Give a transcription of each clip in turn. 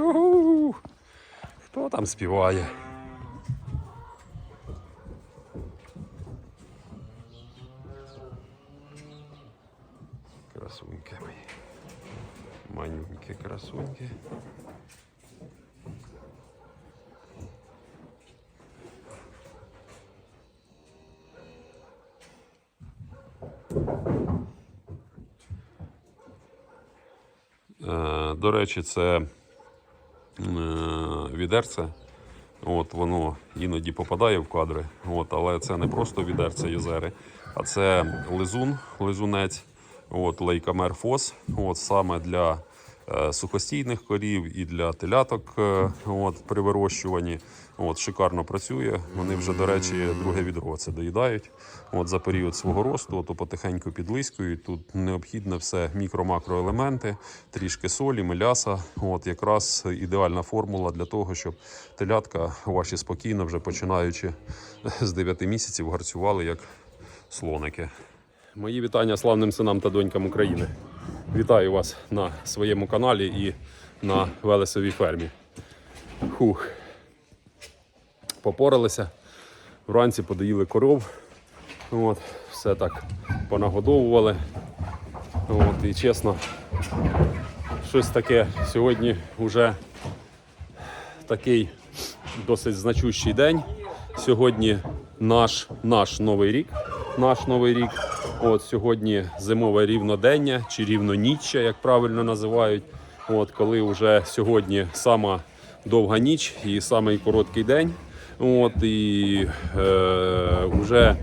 Уху. Хто там співає? Красуньки мої. Манюнькі красуньки. Е, До речі, це відерце. От воно іноді попадає в кадри, от, але це не просто відерце Йозери, а це лизун, лизунець, от, лейкамер фос, от, саме для е, сухостійних корів і для теляток е, от, при вирощуванні. От, шикарно працює. Вони вже, до речі, друге відро це доїдають. От, за період свого росту, то потихеньку підлискують. Тут необхідне все мікро-макроелементи, трішки солі, меляса. От якраз ідеальна формула для того, щоб телятка ваші спокійно, вже починаючи з 9 місяців, гарцювали як слоники. Мої вітання славним синам та донькам України. Вітаю вас на своєму каналі і на Велесовій фермі. Хух. Попоралися. Вранці подоїли коров. От, все так понагодовували. От, і чесно, щось таке сьогодні вже такий досить значущий день. Сьогодні наш, наш новий рік. Наш новий рік. От сьогодні зимове рівнодення чи рівноніччя, як правильно називають. От коли вже сьогодні сама довга ніч і самий короткий день. От і е, вже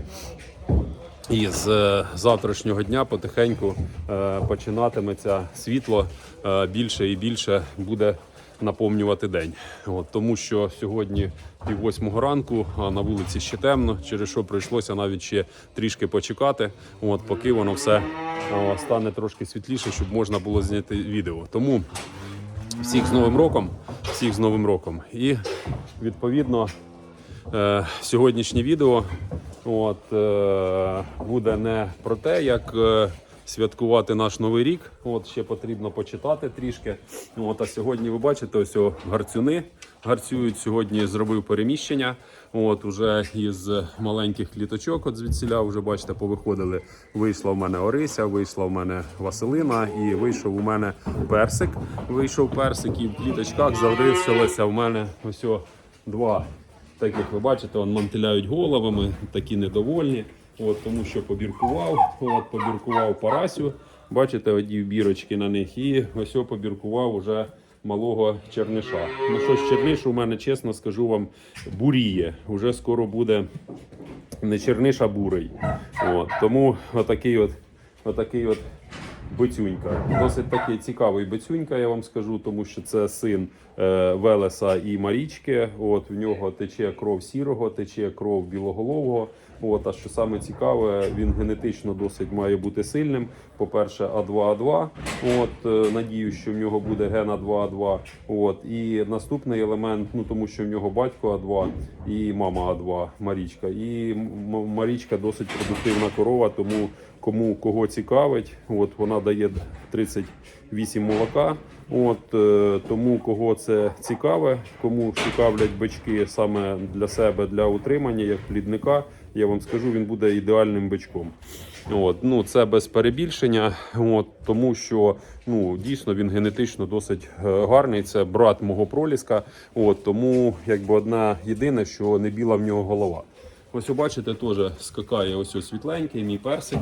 із е, завтрашнього дня потихеньку е, починатиметься світло е, більше і більше буде наповнювати день. От, тому що сьогодні пів восьмого ранку, а на вулиці ще темно, через що прийшлося навіть ще трішки почекати, от, поки воно все е, стане трошки світліше, щоб можна було зняти відео. Тому всіх з Новим роком, всіх з Новим роком. І відповідно е, сьогоднішнє відео от, е, буде не про те, як е, святкувати наш новий рік. От, ще потрібно почитати трішки. От, а сьогодні ви бачите, ось гарцюни гарцюють. Сьогодні зробив переміщення. От, уже із маленьких кліточок, от звідсіля, вже бачите, повиходили. Вийшла в мене Орися, вийшла в мене Василина і вийшов у мене персик. Вийшов персик і в кліточках залишилося в мене ось о, два так як ви бачите, он мантиляють головами, такі недовольні. От, тому що побіркував, от, побіркував парасю. Бачите, одів бірочки на них, і ось побіркував уже малого черниша. Ну що ж, черниш у мене, чесно скажу вам, буріє. Уже скоро буде не черниш, а бурий. От, тому отакий от, отакий от Бицюнька. Досить такий цікавий Бицюнька, я вам скажу, тому що це син е, Велеса і Марічки. От в нього тече кров сірого, тече кров білоголового. От, а що саме цікаве, він генетично досить має бути сильним. По-перше, А2А2. От, е, надію, що в нього буде ген А2А2. От, і наступний елемент, ну тому що в нього батько А2 і мама А2 Марічка. І Марічка досить продуктивна корова, тому кому кого цікавить, от вона дає 38 молока. От е, тому кого це цікаве, кому цікавлять бички саме для себе для утримання, як плідника, я вам скажу, він буде ідеальним бичком. От, ну це без перебільшення, от тому що ну дійсно він генетично досить е, гарний. Це брат мого проліска. От тому якби одна єдине, що не біла в нього голова. Ось бачите, теж скакає ось ось світленький, мій персик.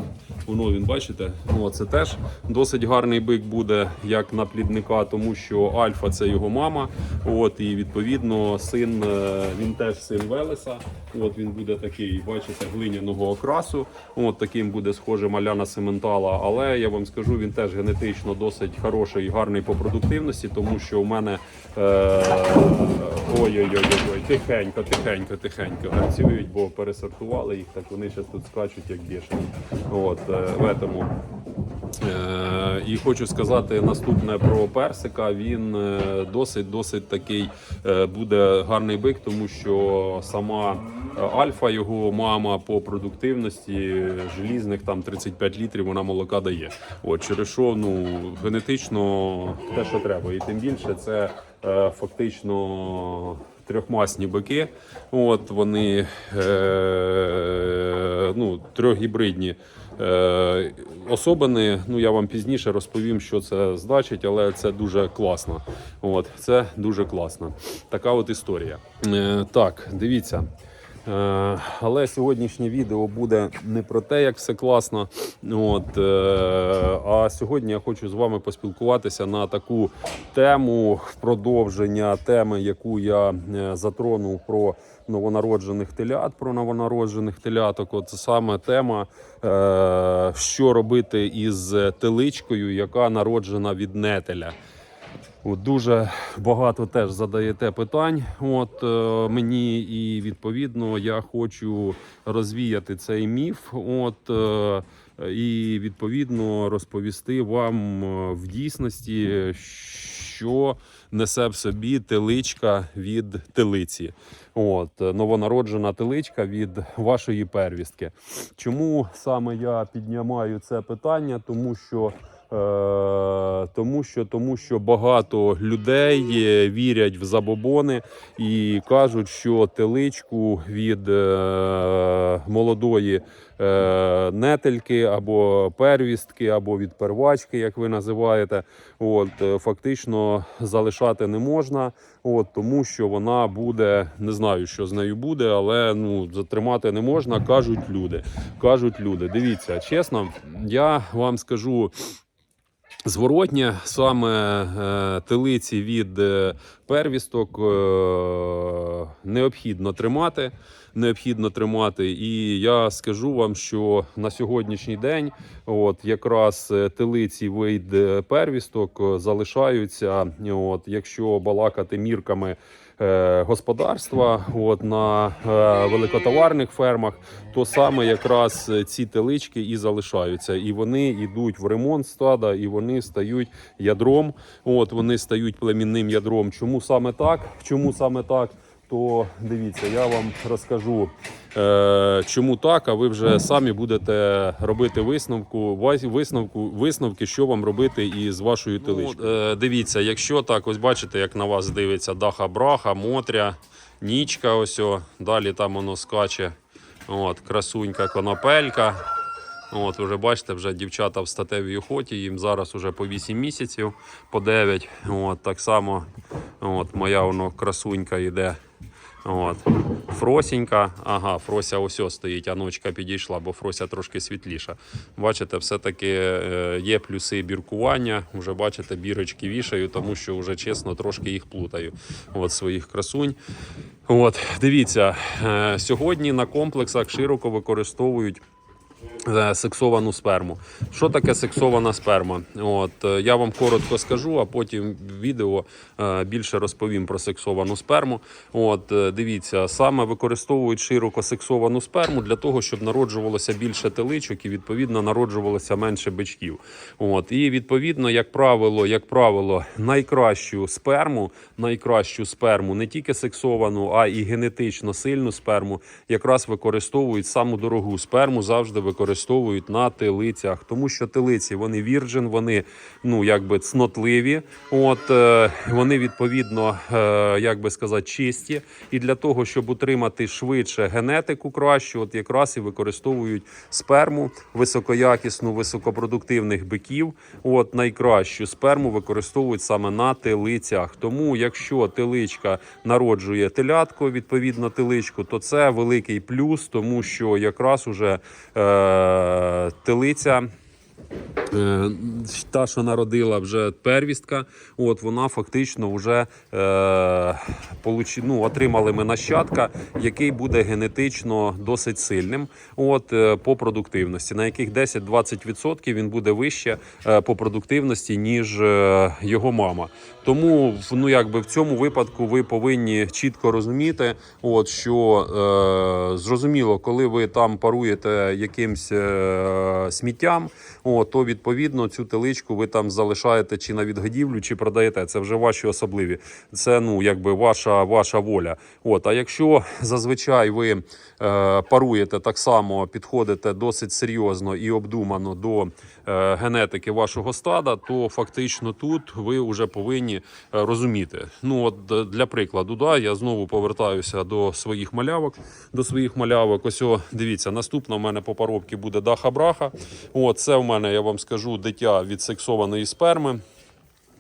Воно він бачите, ну це теж досить гарний бик буде, як на плідника, тому що Альфа це його мама. От і відповідно син е, він теж син Велеса. От він буде такий, бачите, глиняного окрасу. От таким буде схожим Аляна Сементала. Але я вам скажу, він теж генетично досить хороший і гарний по продуктивності, тому що у мене е, ой-ой-ой, тихенько, тихенько, тихенько гарцюють, бо пересортували їх, так вони зараз тут скачуть як бішені. От е, в этому. Е, І хочу сказати наступне про персика. Він е, досить досить такий е, буде гарний бик, тому що сама е, альфа, його мама по продуктивності желізних там 35 літрів вона молока дає. От через що ну генетично те, що треба, і тим більше це е, фактично. Трьохмасні бики, от вони е, ну, трьохгібридні е, особини. Ну я вам пізніше розповім, що це значить, але це дуже класно. От це дуже класно. Така от історія. Е, так, дивіться. Е, Але сьогоднішнє відео буде не про те, як все класно. От, е, а сьогодні я хочу з вами поспілкуватися на таку тему продовження теми, яку я е, затронув про новонароджених телят, про новонароджених теляток. От саме тема, що робити із теличкою, яка народжена від нетеля. Дуже багато теж задаєте питань. От е, мені і відповідно я хочу розвіяти цей міф. От е, і відповідно розповісти вам е, в дійсності, що несе в собі теличка від телиці. От новонароджена теличка від вашої первістки. Чому саме я піднімаю це питання? Тому що тому що тому що багато людей е, вірять в забобони і кажуть, що теличку від е, молодої е, нетельки або первістки, або від первачки, як ви називаєте, от е, фактично залишати не можна. От тому, що вона буде, не знаю, що з нею буде, але ну затримати не можна, кажуть люди. Кажуть люди. Дивіться, чесно, я вам скажу. Зворотнє саме е, телиці від е, первісток е, необхідно тримати. Необхідно тримати, і я скажу вам, що на сьогоднішній день, от якраз е, телиці від е, первісток залишаються. От, якщо балакати мірками господарства, от на е, великотоварних фермах, то саме якраз е, ці телички і залишаються, і вони йдуть в ремонт стада, і вони стають ядром. От вони стають племінним ядром. Чому саме так? Чому саме так? То дивіться, я вам розкажу, е, чому так, а ви вже самі будете робити висновку, висновку, висновки, що вам робити із вашою теличкою. е, дивіться, якщо так, ось бачите, як на вас дивиться даха браха, мотря, нічка, ось о, далі там воно скаче. От, красунька конопелька. От, вже бачите, вже дівчата в статевій охоті, їм зараз уже по 8 місяців, по 9. От, так само от, моя воно красунька йде. От. Фросінька, ага, Фрося ось стоїть, а ночка підійшла, бо Фрося трошки світліша. Бачите, все-таки е, є плюси біркування. Вже бачите, бірочки вішаю, тому що вже чесно трошки їх плутаю. От своїх красунь. От, дивіться, е, сьогодні на комплексах широко використовують сексовану сперму. Що таке сексована сперма? От е, я вам коротко скажу, а потім в відео е, більше розповім про сексовану сперму. От е, дивіться, саме використовують широко сексовану сперму для того, щоб народжувалося більше теличок і відповідно народжувалося менше бичків. От і відповідно, як правило, як правило, найкращу сперму, найкращу сперму, не тільки сексовану, а і генетично сильну сперму, якраз використовують саму дорогу сперму, завжди використовують на телицях, тому що телиці вони вірджин, вони ну якби цнотливі. От е, вони відповідно, е, як би сказати, чисті. І для того, щоб утримати швидше генетику кращу, от якраз і використовують сперму високоякісну, високопродуктивних биків. От найкращу сперму використовують саме на телицях. Тому, якщо теличка народжує телятко, відповідно теличку, то це великий плюс, тому що якраз уже е, телиця. Та, що народила вже первістка, от вона фактично вже е, получи, ну, отримали ми нащадка, який буде генетично досить сильним. От е, по продуктивності, на яких 10-20% він буде вище е, по продуктивності, ніж е, його мама. Тому ну, якби в цьому випадку ви повинні чітко розуміти, от що е, зрозуміло, коли ви там паруєте якимсь е, сміттям, от, то відповідно цю теличку ви там залишаєте чи на відгодівлю, чи продаєте. Це вже ваші особливі. Це ну якби ваша, ваша воля. От, а якщо зазвичай ви е, паруєте так само, підходите досить серйозно і обдумано до е, генетики вашого стада, то фактично тут ви вже повинні е, розуміти. Ну от для прикладу, да, я знову повертаюся до своїх малявок. До своїх малявок. Ось о, дивіться, наступна в мене по парубці буде даха браха. От це в мене, я вам скажу, дитя від сексованої сперми.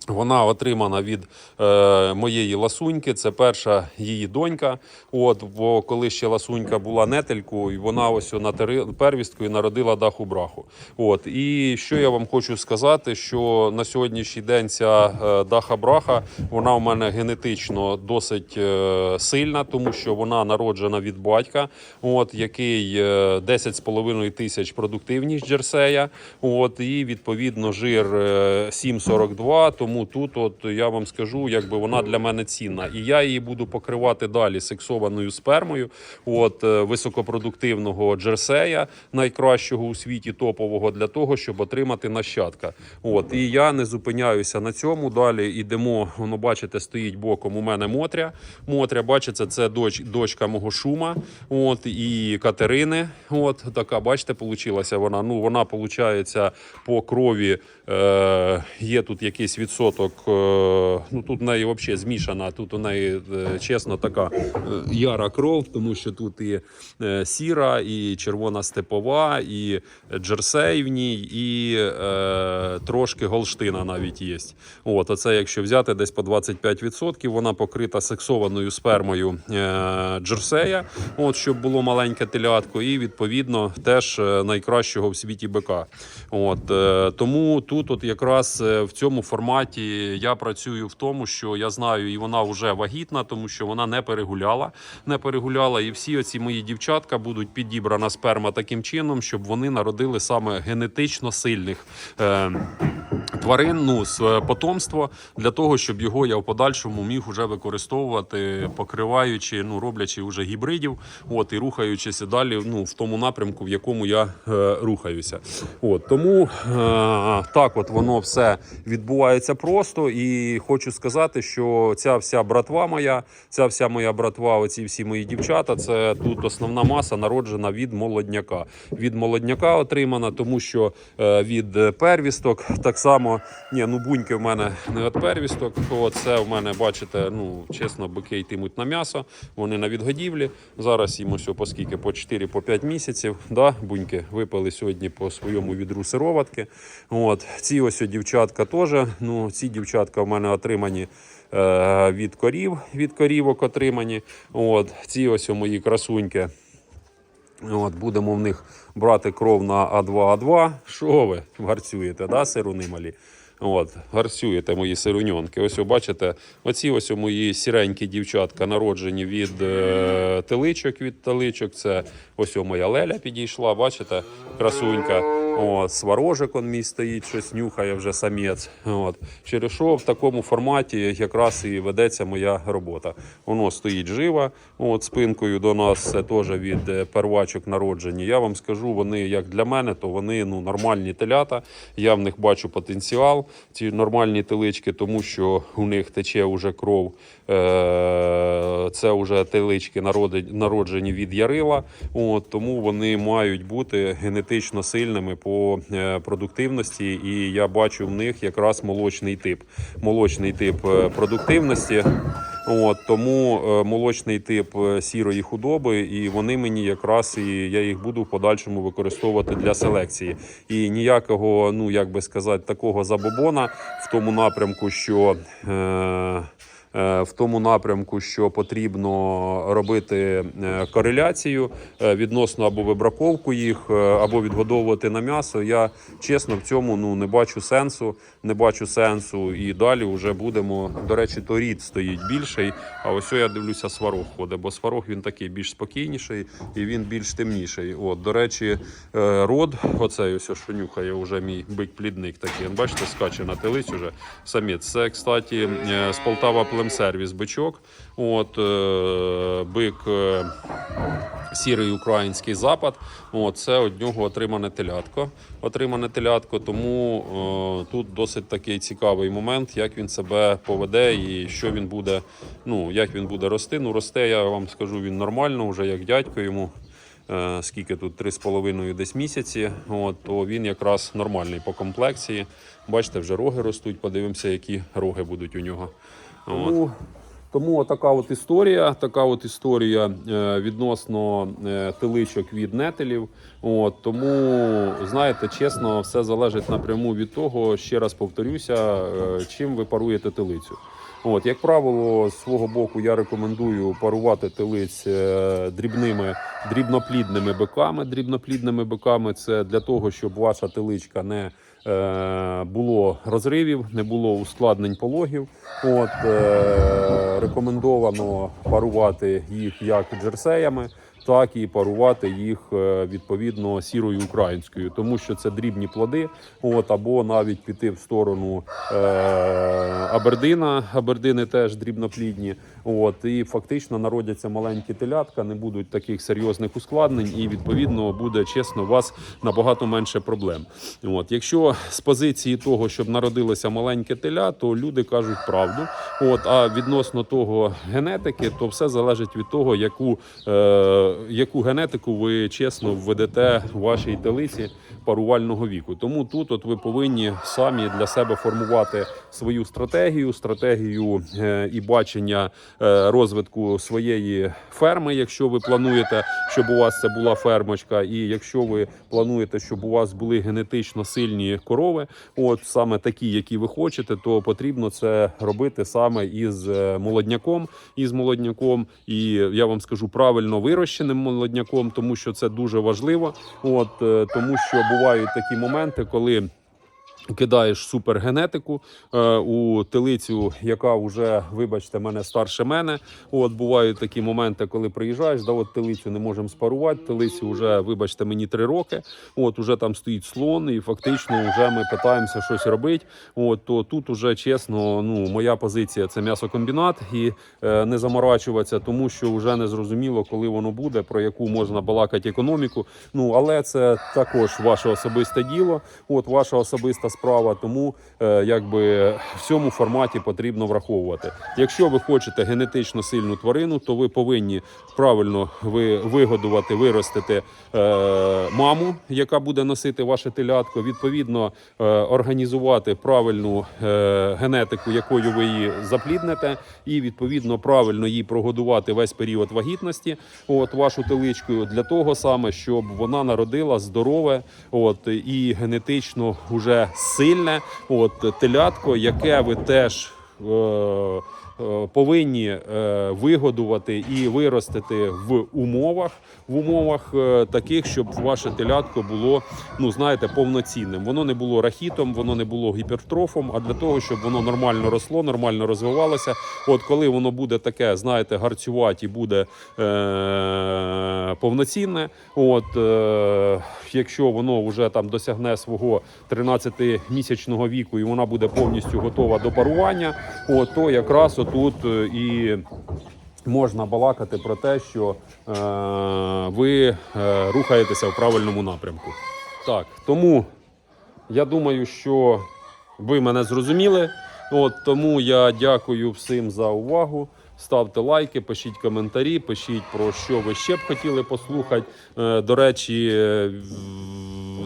Вона отримана від е, моєї ласуньки. Це перша її донька. От бо коли ще ласунька була нетелькою, вона ось на тери- первісткою народила даху браху. От і що я вам хочу сказати, що на сьогоднішній день ця е, даха браха вона у мене генетично досить е, сильна, тому що вона народжена від батька, от який е, 10,5 тисяч продуктивність джерсея. От і відповідно жир е, 7,42. Тому тут, от я вам скажу, якби вона для мене цінна, і я її буду покривати далі сексованою спермою. От е, високопродуктивного джерсея, найкращого у світі топового для того, щоб отримати нащадка. От і я не зупиняюся на цьому. Далі йдемо. Воно бачите, стоїть боком. У мене Мотря. Мотря, бачите, це доч, дочка мого шума. От і Катерини. От така, бачите, получилася вона. Ну вона получається по крові. Е, є тут якийсь відсоток. Е, ну тут в неї взагалі змішана. Тут у неї чесно така е, яра кров, тому що тут і е, сіра, і червона степова, і джерсей в ній, і е, трошки голштина навіть є. От, оце якщо взяти десь по 25%, вона покрита сексованою спермою е, джерсея, от, щоб було маленьке телятко, і відповідно теж найкращого в світі бика. От, е, тому тут от якраз в цьому форматі я працюю в тому, що я знаю, і вона вже вагітна, тому що вона не перегуляла, не перегуляла, і всі оці мої дівчатка будуть підібрана сперма таким чином, щоб вони народили саме генетично сильних. Е, Тварин, ну, з е, потомство для того, щоб його я в подальшому міг уже використовувати, покриваючи, ну роблячи вже гібридів, от і рухаючись далі, ну в тому напрямку, в якому я е, рухаюся. От тому е, так, от воно все відбувається просто. І хочу сказати, що ця вся братва моя, ця вся моя братва, оці всі мої дівчата, це тут основна маса народжена від молодняка. Від молодняка отримана, тому що е, від первісток так само. Ні, ну буньки в мене не від первісток. От це в мене, бачите, ну чесно, бики йтимуть на м'ясо. Вони на відгодівлі. Зараз їм ось по скільки, по 4 по 5 місяців. Да, буньки випали сьогодні по своєму відру сироватки. От ці ось дівчатка теж. Ну, ці дівчатка в мене отримані. е, Від корів, від корівок отримані. От ці ось мої красуньки. От, будемо в них брати кров на А2А2. Що ви гарцюєте, да, сируни малі? От, гарцюєте мої сируньонки. Ось бачите, оці ось мої сіренькі дівчатка народжені від е, теличок, від теличок. Це ось моя леля підійшла, бачите, красунька. О, сварожик он мій стоїть, щось нюхає вже самець. От. Через що в такому форматі якраз і ведеться моя робота. Воно стоїть живо, от, спинкою до нас, це теж від е, первачок народжені. Я вам скажу, вони як для мене, то вони ну, нормальні телята. Я в них бачу потенціал. Ці нормальні телички, тому що у них тече вже кров. Е, це вже телички народжені від ярила. От, тому вони мають бути генетично сильними по е, продуктивності. І я бачу в них якраз молочний тип. Молочний тип е, продуктивності. От, тому е, молочний тип сірої худоби, і вони мені якраз і я їх буду в подальшому використовувати для селекції. І ніякого, ну як би сказати, такого забобона в тому напрямку, що. Е, в тому напрямку, що потрібно робити е, кореляцію е, відносно або вибраковку їх, е, або відгодовувати на м'ясо. Я чесно в цьому ну не бачу сенсу. Не бачу сенсу. І далі вже будемо. До речі, то рід стоїть більший. А ось я дивлюся, сварог ходить, бо сварог він такий більш спокійніший і він більш темніший. От, до речі, е, род, оцей ось що нюхає вже мій бик-плідник такий. Бачите, скаче на телись уже самець. Це, кстати, е, з Полтава Племсервіс бичок. От, е, бик. е, Сірий український запад, От, це від нього отримане телятко. Отримане телятко, тому е, тут досить такий цікавий момент, як він себе поведе і що він буде, ну як він буде рости. Ну, росте, я вам скажу, він нормально, вже як дядько йому. Е, скільки тут 3,5 десь місяці, от, то він якраз нормальний по комплекції. Бачите, вже роги ростуть, подивимося, які роги будуть у нього. Тому, тому така от історія, така от історія е, відносно е, тиличок від нетелів. От, тому, знаєте, чесно, все залежить напряму від того, ще раз повторюся, е, чим ви паруєте тилицю. От, як правило, з свого боку я рекомендую парувати телиць дрібними дрібноплідними биками. Дрібноплідними биками це для того, щоб ваша теличка не було розривів, не було ускладнень пологів. От е, рекомендовано парувати їх як джерсеями. Так і парувати їх е, відповідно сірою українською, тому що це дрібні плоди. От або навіть піти в сторону е, Абердина. Абердини теж дрібноплідні. От і фактично народяться маленькі телятка, не будуть таких серйозних ускладнень, і відповідно буде чесно у вас набагато менше проблем. От якщо з позиції того, щоб народилося маленьке теля, то люди кажуть правду. От а відносно того генетики, то все залежить від того, яку, е, яку генетику ви чесно введете в вашій телиці парувального віку. Тому тут от ви повинні самі для себе формувати свою стратегію, стратегію е, і бачення розвитку своєї ферми, якщо ви плануєте, щоб у вас це була фермочка, і якщо ви плануєте, щоб у вас були генетично сильні корови, от саме такі, які ви хочете, то потрібно це робити саме із е, молодняком, із молодняком, і я вам скажу правильно вирощеним молодняком, тому що це дуже важливо. От е, тому що бувають такі моменти, коли. Кидаєш супергенетику е, у телицю, яка вже, вибачте, мене старше мене. От бувають такі моменти, коли приїжджаєш, да от телицю не можемо спарувати. Телицю вже, вибачте, мені три роки. От уже там стоїть слон, і фактично вже ми питаємося щось робити. От то тут уже чесно, ну моя позиція це м'ясокомбінат і е, не заморачуватися, тому що вже не зрозуміло, коли воно буде, про яку можна балакати економіку. Ну але це також ваше особисте діло. От ваша особиста справа. Тому е, якби в цьому форматі потрібно враховувати. Якщо ви хочете генетично сильну тварину, то ви повинні правильно ви вигодувати, виростити е, маму, яка буде носити ваше телятко. Відповідно, е, організувати правильну генетику, якою ви її запліднете, і відповідно правильно її прогодувати весь період вагітності. От вашу теличку для того саме, щоб вона народила здорове, от і генетично уже сильне, от телятко, яке ви теж. Е, Повинні е, вигодувати і виростити в умовах, в умовах е, таких, щоб ваше телятко було, ну знаєте, повноцінним. Воно не було рахітом, воно не було гіпертрофом, а для того, щоб воно нормально росло, нормально розвивалося. От коли воно буде таке, знаєте, гарцюваті, буде е, повноцінне. От е, якщо воно вже там досягне свого 13-місячного віку і вона буде повністю готова до парування, от, то якраз отут е, і. Можна балакати про те, що е, ви е, рухаєтеся в правильному напрямку. Так, тому я думаю, що ви мене зрозуміли. От тому я дякую всім за увагу. Ставте лайки, пишіть коментарі, пишіть про що ви ще б хотіли послухати. До речі,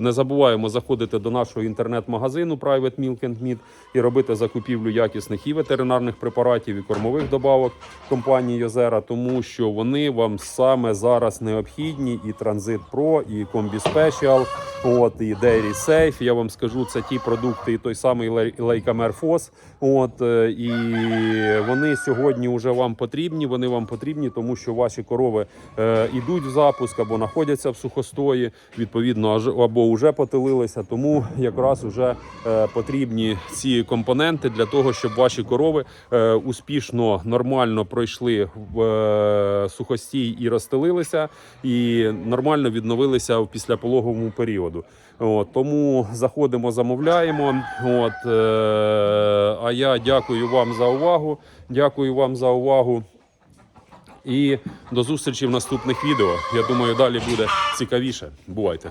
е, Не забуваємо заходити до нашого інтернет-магазину Private Milk and Meat і робити закупівлю якісних і ветеринарних препаратів, і кормових добавок компанії Йозера, тому що вони вам саме зараз необхідні. І Transit Pro, і Combi Special, от і Dairy Safe. Я вам скажу, це ті продукти, і той самий Fos. От е, і вони сьогодні вже вам потрібні. Вони вам потрібні, тому що ваші корови е, ідуть в запуск або знаходяться в сухостої, відповідно, або вже потилилися. Тому якраз вже е, потрібні ці компоненти для того, щоб ваші корови е, успішно нормально пройшли в е, сухостій і розстелилися, і нормально відновилися в післяпологовому періоду. От, тому заходимо, замовляємо. От, е, а я дякую вам за увагу. Дякую вам за увагу. І до зустрічі в наступних відео. Я думаю, далі буде цікавіше. Бувайте!